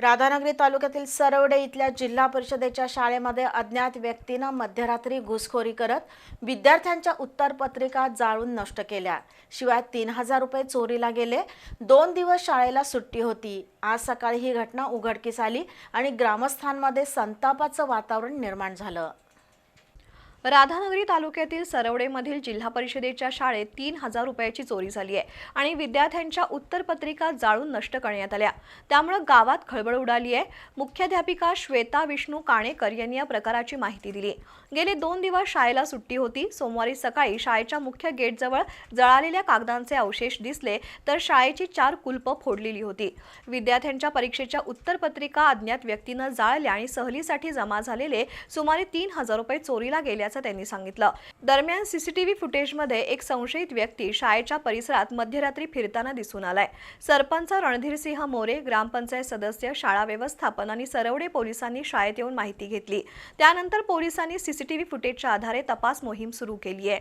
राधानगरी तालुक्यातील सरवडे इथल्या जिल्हा परिषदेच्या शाळेमध्ये अज्ञात व्यक्तीनं मध्यरात्री घुसखोरी करत विद्यार्थ्यांच्या उत्तरपत्रिका जाळून नष्ट केल्या. शिवाय तीन हजार रुपये चोरीला गेले. दोन दिवस शाळेला सुट्टी होती. आज सकाळी ही घटना उघडकीस आली आणि ग्रामस्थांमध्ये संतापाचं वातावरण निर्माण झालं. राधानगरी तालुक्यातील सरवडेमधील जिल्हा परिषदेच्या शाळेत तीन हजार रुपयाची चोरी झाली आहे आणि विद्यार्थ्यांच्या उत्तरपत्रिका जाळून नष्ट करण्यात आल्या. त्यामुळे गावात खळबळ उडाली आहे. मुख्याध्यापिका श्वेता विष्णू काणेकर यांनी या प्रकाराची माहिती दिली. गेले दोन दिवस शाळेला सुट्टी होती. सोमवारी सकाळी शाळेच्या मुख्य गेटजवळ जळालेल्या कागदांचे अवशेष दिसले तर शाळेची चार कुलप फोडलेली होती. विद्यार्थ्यांच्या परीक्षेच्या उत्तरपत्रिका अज्ञात व्यक्तीनं जाळल्या आणि सहलीसाठी जमा झालेले सुमारे तीन हजार रुपये चोरीला असल्याचं त्यांनी सांगितलं. दरम्यान सीसीटीव्ही फुटेजमध्ये एक संशयित व्यक्ती शाळेच्या परिसरात मध्यरात्री फिरताना दिसून आलाय. सरपंच रणधीर सिंह मोरे ग्रामपंचायत सदस्य शाळा व्यवस्थापन आणि सरवडे पोलिसांनी शाळेत येऊन माहिती घेतली. त्यानंतर पोलिसांनी सीसीटीव्ही फुटेजच्या आधारे तपास मोहीम सुरू केली आहे.